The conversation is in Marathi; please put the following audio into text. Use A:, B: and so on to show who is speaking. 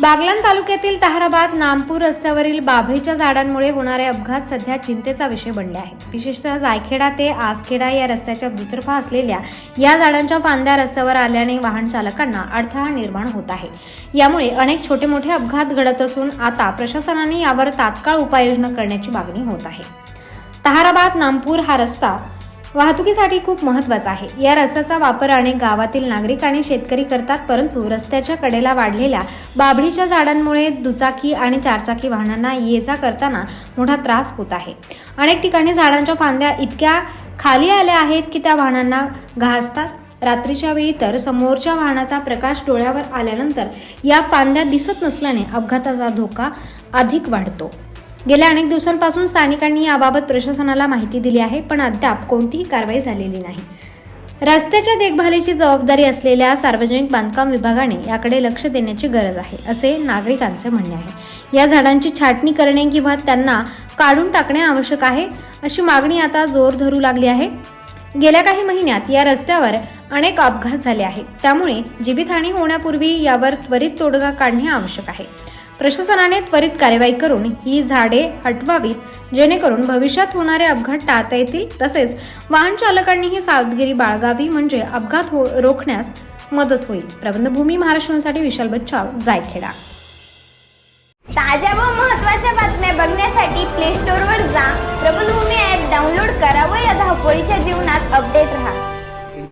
A: बागलाण तालुक्यातील ताहराबाद नामपूर रस्त्यावरील बाभळीच्या झाडांमुळे होणारे अपघात सध्या चिंतेचा विषय बनले आहेत. विशेषतः जायखेडा ते आसखेडा या रस्त्याच्या दुतर्फा असलेल्या या झाडांच्या फांद्या रस्त्यावर आल्याने वाहन चालकांना अडथळा निर्माण होत आहे. यामुळे अनेक छोटे मोठे अपघात घडत असून आता प्रशासनाने यावर तात्काळ उपाययोजना करण्याची मागणी होत आहे. ताहराबाद नामपूर हा रस्ता वाहतुकीसाठी खूप महत्त्वाचा आहे. या रस्त्याचा वापर अनेक गावातील नागरिक आणि शेतकरी करतात परंतु रस्त्याच्या कडेला वाढलेल्या बाभळीच्या झाडांमुळे दुचाकी आणि चारचाकी वाहनांना ये जा करताना मोठा त्रास होत आहे. अनेक ठिकाणी झाडांच्या फांद्या इतक्या खाली आल्या आहेत की त्या वाहनांना घासतात. रात्रीच्या वेळी तर समोरच्या वाहनाचा प्रकाश डोळ्यावर आल्यानंतर या फांद्या दिसत नसल्याने अपघाताचा धोका अधिक वाढतो. गेल्या अनेक दिवसांपासून स्थानिकांनी याबाबत प्रशासनाला माहिती दिली आहे पण अद्याप कोणतीही कारवाई झालेली नाही. रस्त्याच्या देखभालीची जबाबदारी असलेल्या सार्वजनिक बांधकाम विभागाने याकडे लक्ष देण्याची गरज आहे असे नागरिकांचे म्हणणे आहे. या झाडांची छाटणी करणे किंवा त्यांना काढून टाकणे आवश्यक आहे अशी मागणी आता जोर धरू लागली आहे. गेल्या काही महिन्यात या रस्त्यावर अनेक अपघात झाले आहेत त्यामुळे जीवितहानी होण्यापूर्वी यावर त्वरित तोडगा काढणे आवश्यक आहे. प्रशासनाने त्वरित कार्यवाही करून ही झाडे हटवावीत जेणेकरून भविष्यात होणारे अपघात टाळता येतील. तसेच वाहन चालकांनीही सावधगिरी बाळगावी म्हणजे अपघात हो रोखण्यास मदत होईल. प्रबंधभूमी महाराष्ट्रासाठी विशाल बच्चाव जायखेडा.
B: ताज्या व महत्त्वाच्या बातम्या बघण्यासाठी प्ले स्टोअरवर जा. प्रबलभूमी ॲप डाउनलोड करा व या धावपळीच्या जीवनात अपडेट